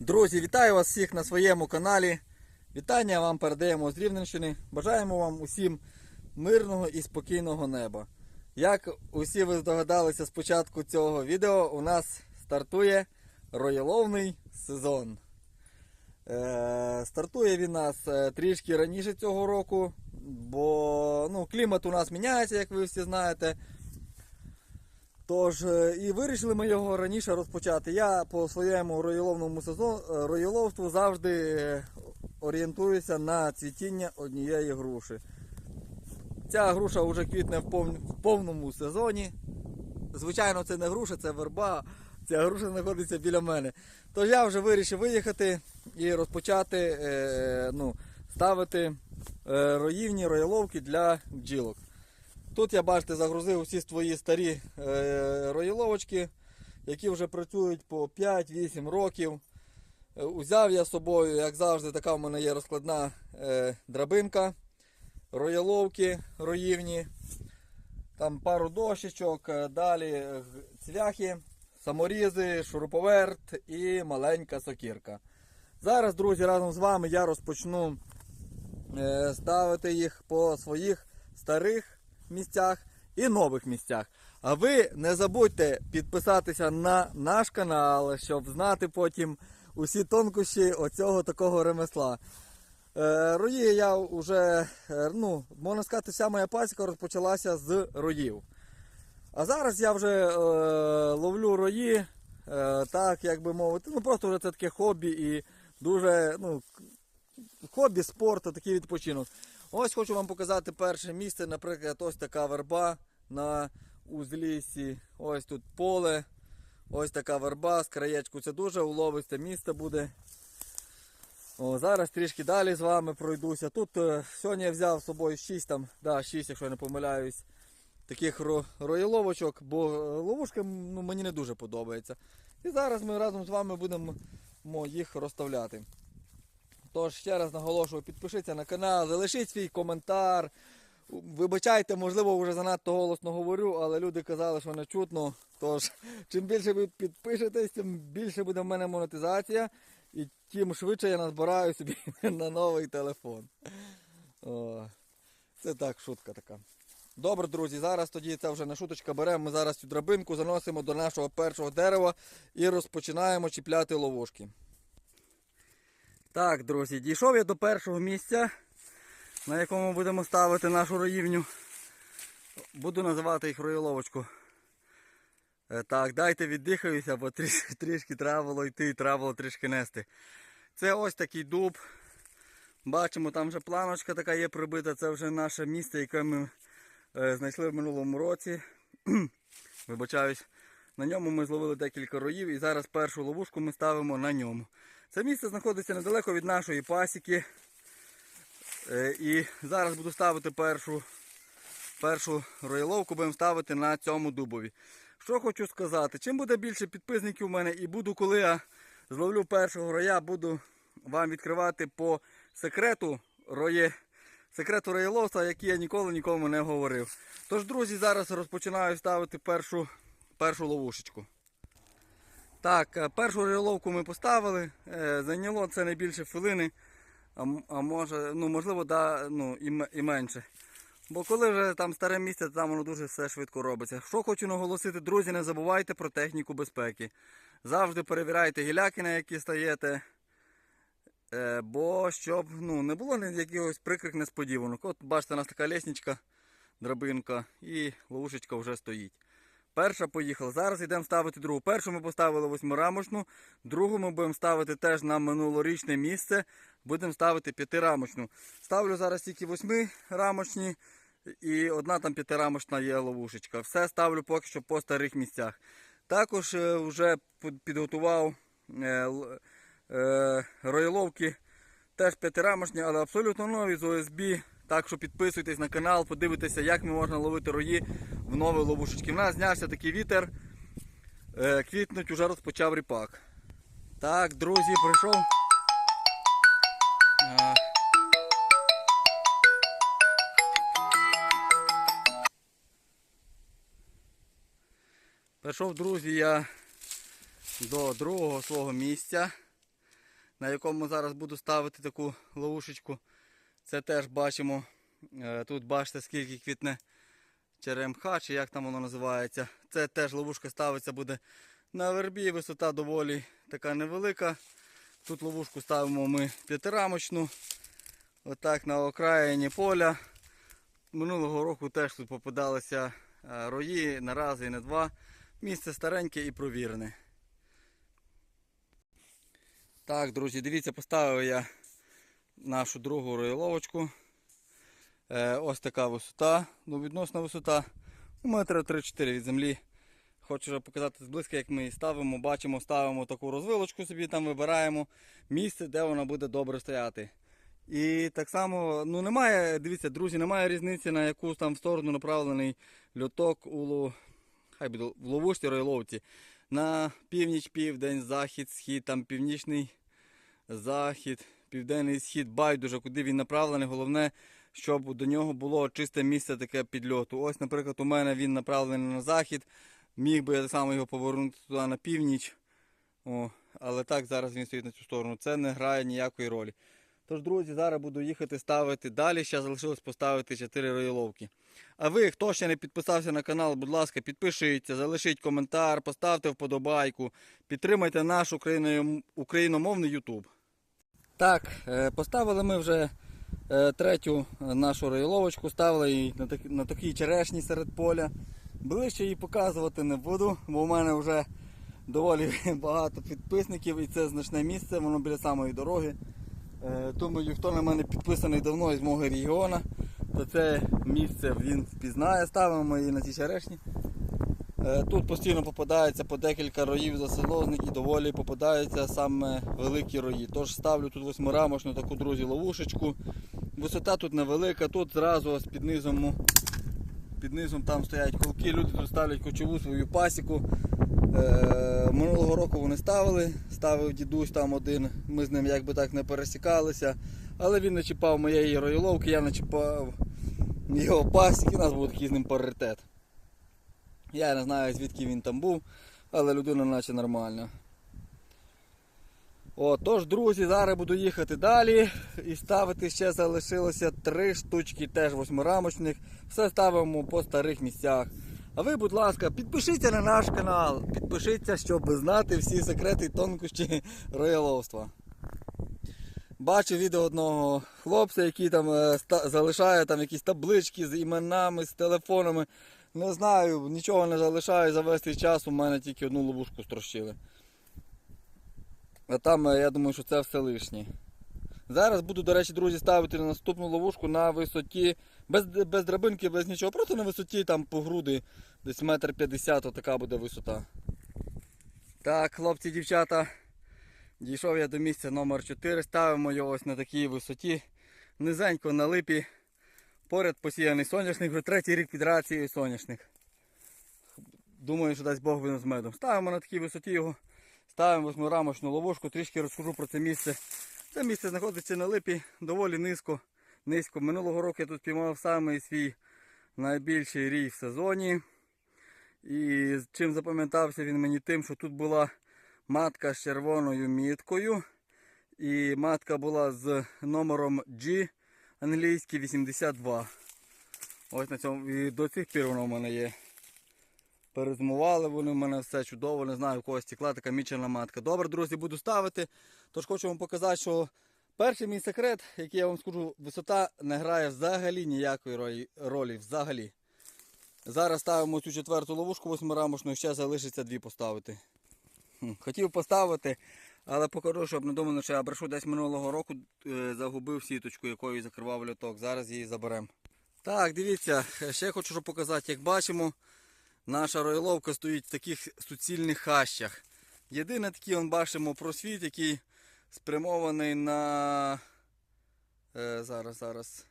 Друзі, вітаю вас всіх на своєму каналі. Вітання вам передаємо з Рівненщини. Бажаємо вам усім мирного і спокійного неба. Як усі ви здогадалися з початку цього відео, у нас стартує роєловний сезон. Е, стартує він нас е, трішки раніше цього року, бо ну, клімат у нас міняється, як ви всі знаєте. Тож, е, і вирішили ми його раніше розпочати. Я по своєму роєловному сезону роєловству завжди е, орієнтуюся на цвітіння однієї груші. Ця груша вже квітне в, пов- в повному сезоні. Звичайно, це не груша, це верба. Ця груша знаходиться біля мене. Тож я вже вирішив виїхати і розпочати е, ну, ставити е, роївні роєловки для бджілок. Тут я бачите, загрузив усі свої старі е, роїловочки, які вже працюють по 5-8 років. Е, Узяв я з собою, як завжди, така в мене є розкладна е, драбинка, рояловки роївні, там пару дощечок, е, далі цвяхи, саморізи, шуруповерт і маленька сокірка. Зараз, друзі, разом з вами я розпочну ставити їх по своїх старих місцях і нових місцях. А ви не забудьте підписатися на наш канал, щоб знати потім усі тонкощі оцього такого ремесла. Е, Рої я вже, е, ну, можна сказати, вся моя пасіка розпочалася з роїв. А зараз я вже е, ловлю рої, е, так як би мовити, ну просто вже це таке хобі і дуже, ну, хобі, спорту, такий відпочинок. Ось хочу вам показати перше місце, наприклад, ось така верба на узліссі. Ось тут поле, ось така верба з краєчку. Це дуже уловисте місце буде. О, зараз трішки далі з вами пройдуся. Тут е, сьогодні я взяв з собою 6, там, да, 6, якщо я не помиляюсь, таких ро- роєловочок, бо е, ловушка ну, мені не дуже подобається. І зараз ми разом з вами будемо їх розставляти. Тож ще раз наголошую, підпишіться на канал, залишіть свій коментар. Вибачайте, можливо, вже занадто голосно говорю, але люди казали, що не чутно. Тож, чим більше ви підпишетесь, тим більше буде в мене монетизація, і тим швидше я назбираю собі на новий телефон. О, це так, шутка така. Добре, друзі, зараз тоді це вже не шуточка. Беремо ми зараз цю драбинку, заносимо до нашого першого дерева і розпочинаємо чіпляти ловушки. Так, друзі, дійшов я до першого місця, на якому будемо ставити нашу роївню. Буду називати їх роїловочку. Е, Так, дайте віддихаюся, бо трішки, трішки треба було йти треба було трішки нести. Це ось такий дуб. Бачимо, там вже планочка така є прибита. Це вже наше місце, яке ми е, знайшли в минулому році. Вибачаюсь. На ньому ми зловили декілька роїв і зараз першу ловушку ми ставимо на ньому. Це місце знаходиться недалеко від нашої пасіки. Е, І зараз буду ставити першу, першу роїловку, будемо ставити на цьому дубові. Що хочу сказати, чим буде більше підписників у мене і буду, коли я зловлю першого роя, буду вам відкривати по секрету роє, секрету роєловства, який я ніколи нікому не говорив. Тож, друзі, зараз розпочинаю ставити першу, першу ловушечку. Так, е, першу реловку ми поставили. Е, Зайняло це не більше хвилини, а, може, ну, можливо, да, ну, і, менше. Бо коли вже там старе місце, там воно дуже все швидко робиться. Що хочу наголосити, друзі, не забувайте про техніку безпеки. Завжди перевіряйте гіляки, на які стаєте. Е, бо щоб ну, не було якихось прикрих несподіванок. От бачите, у нас така лісничка, драбинка і ловушечка вже стоїть. Перша поїхала. Зараз йдемо ставити другу. Першу ми поставили восьмирамочну, другу ми будемо ставити теж на минулорічне місце. Будемо ставити п'ятирамочну. Ставлю зараз тільки восьмирамочні і одна там п'ятирамочна є ловушечка. Все ставлю поки що по старих місцях. Також е, вже підготував е, е, роїловки теж п'ятирамочні, але абсолютно нові з ОСБ. Так що підписуйтесь на канал, подивитеся, як можна ловити рої в нові ловушечки. В нас знявся такий вітер. Е, Квітнуть уже розпочав ріпак. Так, друзі, прийшов. Е, Прийшов, друзі, я до другого свого місця. на якому зараз буду ставити таку ловушечку. Це теж бачимо. е, Тут бачите, скільки квітне черемха, чи як там воно називається. Це теж ловушка ставиться буде на вербі. Висота доволі така невелика. Тут ловушку ставимо ми п'ятирамочну. Отак на окраїні поля. Минулого року теж тут попадалися е, рої не раз і не два. Місце стареньке і провірене. Так, друзі, дивіться, поставив я нашу другу роєловочку. Е, ось така висота, ну, відносна висота. ну, Метра 3-4 від землі. Хочу вже показати зблизька, як ми її ставимо. Бачимо, ставимо таку розвилочку собі, там вибираємо місце, де вона буде добре стояти. І так само, ну немає, дивіться, друзі, немає різниці, на яку там в сторону направлений льоток у хай буде в ловушці ройловці. На північ, південь, захід, схід, там північний захід, південний схід, байдуже, куди він направлений. Головне, щоб до нього було чисте місце таке підльоту. Ось, наприклад, у мене він направлений на захід. Міг би я так само його повернути туди на північ. О, але так зараз він стоїть на цю сторону. Це не грає ніякої ролі. Тож, друзі, зараз буду їхати ставити далі. Ще залишилось поставити 4 роїловки. А ви, хто ще не підписався на канал, будь ласка, підпишіться, залишіть коментар, поставте вподобайку, підтримайте наш україномовний YouTube. Так, е, поставили ми вже е, третю нашу роїловочку, ставили її на такій черешні серед поля. Ближче її показувати не буду, бо в мене вже доволі багато підписників і це значне місце, воно біля самої дороги. Е, Думаю, хто на мене підписаний давно із мого регіону, то це місце він впізнає. Ставимо її на ці черешні. Е, Тут постійно попадається по декілька роїв заселозних і доволі попадаються саме великі рої. Тож ставлю тут восьмирамочну таку, друзі, ловушечку. Висота тут невелика, тут зразу під низом, під низом там стоять колки, люди тут ставлять кочову свою пасіку. Е, Минулого року вони ставили, ставив дідусь там один, ми з ним якби так не пересікалися, але він не чіпав моєї роїловки, я не чіпав його пасіки, у нас був такий з ним паритет. Я не знаю звідки він там був, але людина наче нормальна. О, тож, друзі, зараз буду їхати далі і ставити ще залишилося три штучки, теж восьмирамочних. Все ставимо по старих місцях. А ви, будь ласка, підпишіться на наш канал, підпишіться, щоб знати всі секрети і тонкощі рояловства. Бачу відео одного хлопця, який там е, залишає там якісь таблички з іменами, з телефонами. Не знаю, нічого не залишаю за весь цей час, у мене тільки одну ловушку строщили. А там е, я думаю, що це все лишнє. Зараз буду, до речі, друзі, ставити наступну ловушку на висоті, без, без драбинки, без нічого, просто на висоті там по груди, десь метр п'ятдесят, така буде висота. Так, хлопці, дівчата, дійшов я до місця номер 4 ставимо його ось на такій висоті. Низенько на липі. Поряд посіяний соняшник, вже третій рік підряд цієї соняшник. Думаю, що дасть Бог вину з медом. Ставимо на такій висоті його, ставимо восьмирамочну ловушку, трішки розкажу про це місце. Це місце знаходиться на липі доволі низько. низько. Минулого року я тут піймав самий свій найбільший рій в сезоні. І чим запам'ятався він мені тим, що тут була матка з червоною міткою. І матка була з номером G англійський 82. Ось на цьому і до цих пір воно в мене є. Перезимували вони в мене все чудово, не знаю, у когось стекла така мічена матка. Добре, друзі, буду ставити. Тож хочу вам показати, що перший мій секрет, який я вам скажу, висота не грає взагалі ніякої ролі, взагалі. Зараз ставимо цю четверту ловушку восьмирамочну, ще залишиться дві поставити. Хотів поставити, але покажу, щоб не думали, що я брешу десь минулого року е, загубив сіточку, якою закривав льоток. Зараз її заберемо. Так, дивіться, ще хочу показати, як бачимо, наша ройловка стоїть в таких суцільних хащах. Єдине такий, он бачимо просвіт, який спрямований на е, зараз, зараз.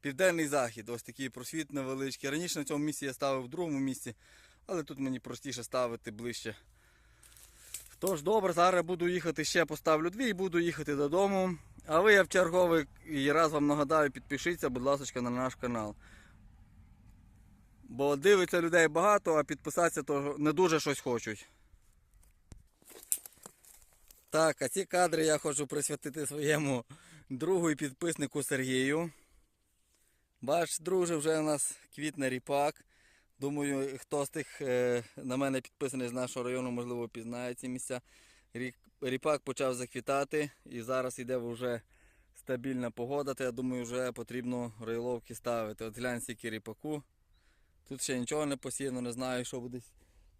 Південний захід, ось такий просвіт невеличкий. Раніше на цьому місці я ставив в другому місці, але тут мені простіше ставити ближче. Тож добре, зараз буду їхати ще поставлю дві і буду їхати додому. А ви я в черговий і раз вам нагадаю, підпишіться, будь ласка, на наш канал. Бо дивиться людей багато, а підписатися то не дуже щось хочуть. Так, а ці кадри я хочу присвятити своєму другу і підписнику Сергію. Бач, друже, вже у нас квітне ріпак. Думаю, хто з тих е, на мене підписаний з нашого району, можливо, пізнає ці місця. Ріпак почав заквітати і зараз йде вже стабільна погода, то я думаю, вже потрібно роїловки ставити. От глянь, скільки ріпаку. Тут ще нічого не посіяно, не знаю, що буде,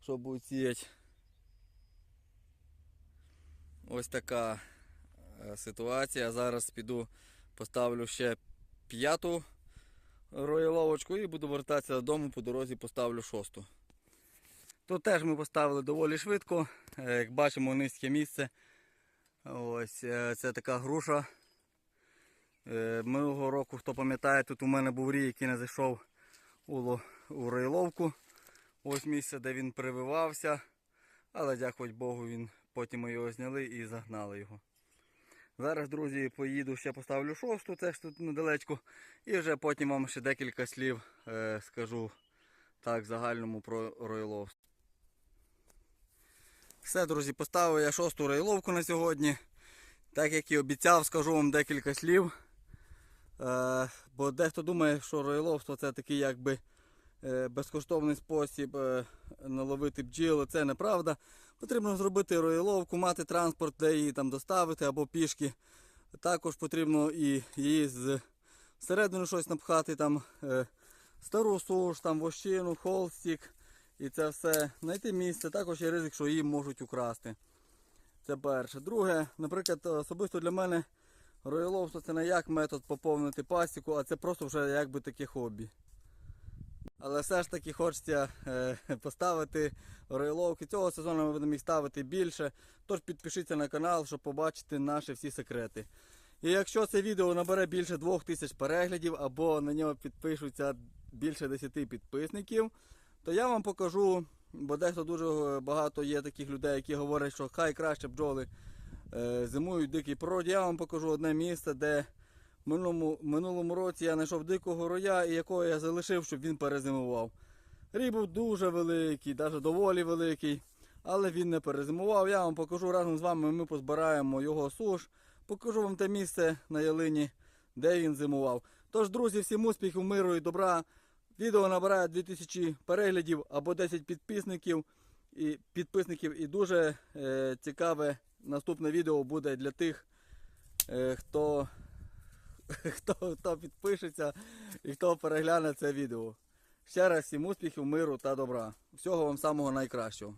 що будуть сіяти. Ось така е, ситуація. Зараз піду поставлю ще п'яту роїловочку і буду вертатися додому, по дорозі поставлю шосту. Тут теж ми поставили доволі швидко. Е, Як бачимо, низьке місце. Ось е, це така груша. Е, Минулого року, хто пам'ятає, тут у мене був рій, який не зайшов у, ло- у роїловку. Ось місце, де він прививався. Але дякувати Богу, він потім ми його зняли і загнали його. Зараз, друзі, поїду ще поставлю шосту, це ж тут недалечко. І вже потім вам ще декілька слів е, скажу так загальному про ройловство. Все, друзі, поставив я шосту ройловку на сьогодні. Так як і обіцяв, скажу вам декілька слів. Е, бо дехто думає, що ройловство це такий якби безкоштовний спосіб е, наловити бджіл. Це неправда. Потрібно зробити роїловку, мати транспорт, де її там доставити або пішки. Також потрібно і її з всередину щось напхати, там е, стару суш, там вощину, холстик і це все. Знайти місце. Також є ризик, що її можуть украсти. Це перше. Друге, наприклад, особисто для мене роїловство це не як метод поповнити пасіку, а це просто вже якби таке хобі. Але все ж таки хочеться е, поставити роїловки. Цього сезону ми будемо їх ставити більше. Тож підпишіться на канал, щоб побачити наші всі секрети. І якщо це відео набере більше 2000 переглядів або на нього підпишуться більше 10 підписників, то я вам покажу, бо дехто дуже е, багато є таких людей, які говорять, що хай краще бджоли е, зимують в дикій. Я вам покажу одне місце, де минулому, минулому році я знайшов дикого роя, якого я залишив, щоб він перезимував. Рій був дуже великий, навіть доволі великий, але він не перезимував. Я вам покажу разом з вами, ми позбираємо його суш. Покажу вам те місце на ялині, де він зимував. Тож, друзі, всім успіхів, миру і добра. Відео набирає 2000 переглядів або 10 підписників і підписників. І дуже е, цікаве наступне відео буде для тих, е, хто, хто, хто підпишеться і хто перегляне це відео. Ще раз всім успіхів, миру та добра. Всього вам самого найкращого.